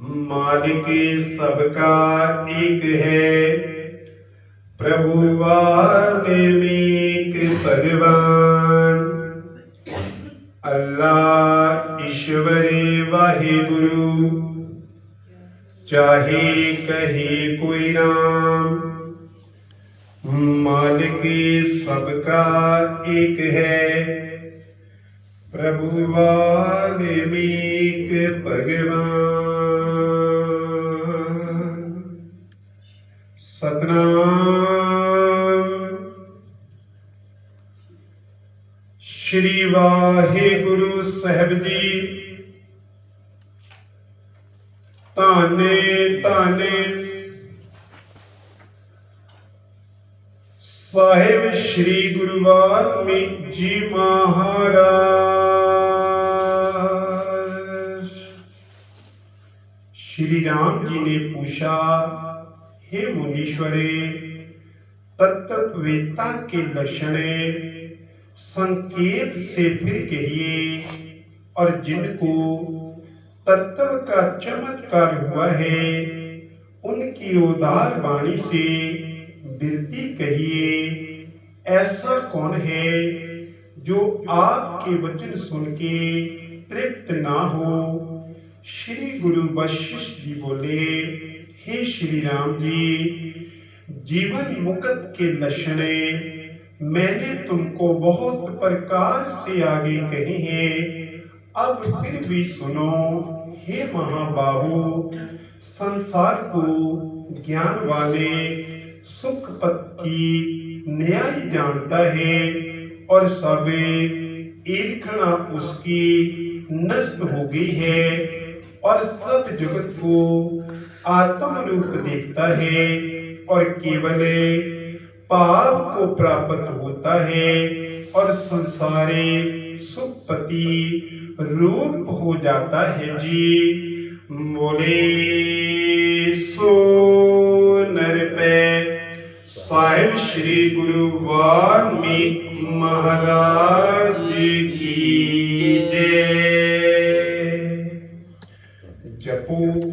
मालिक सबका एक है। प्रभु वाल्मीक भगवान। अल्लाह ईश्वरे वाहिगुरु। चाहे कहे कोई नाम। मालिक सबका एक है। ਪ੍ਰਭੂ ਵਾਲਮੀਕ ਭਗਵਾਨ। ਸਤਨਾਮ। ਸ਼੍ਰੀ ਵਾਹਿਗੁਰੂ ਸਾਹਿਬ ਜੀ। ਧਾਨੇ ਧਾਨੇ। ਸਾਹਿਬ ਸ਼੍ਰੀ ਗੁਰੂ ਵਾਲਮੀਕ ਜੀ ਮਹਾਰਾਜ। श्री राम जी ने पूछा, हे मुनीश्वरे तत्ववेता के लक्षण संकेत से फिर कहिए, और जिनको तत्व का चमत्कार हुआ है, उनकी उदार वाणी से बिरती कहिए, ऐसा कौन है जो आपके वचन सुन के तृप्त ना हो? श्री गुरु वशिष्ठ जी बोले, हे श्री राम जी, जीवन मुक्त के लक्षण मैंने तुमको बहुत प्रकार से आगे कहे हैं। अब फिर भी सुनो, हे महाबाहु, संसार को ज्ञान वाले सुख पद की न्याय जानता है और सब ईर्खना उसकी नष्ट हो गई है। और सब जगत को आत्म रूप देखता है और केवल पाप को प्राप्त होता है और संसारे सुखपति रूप हो जाता है जी। बोले सो नर पे साहिब श्री गुरु वाल्मीकि महाराज की। all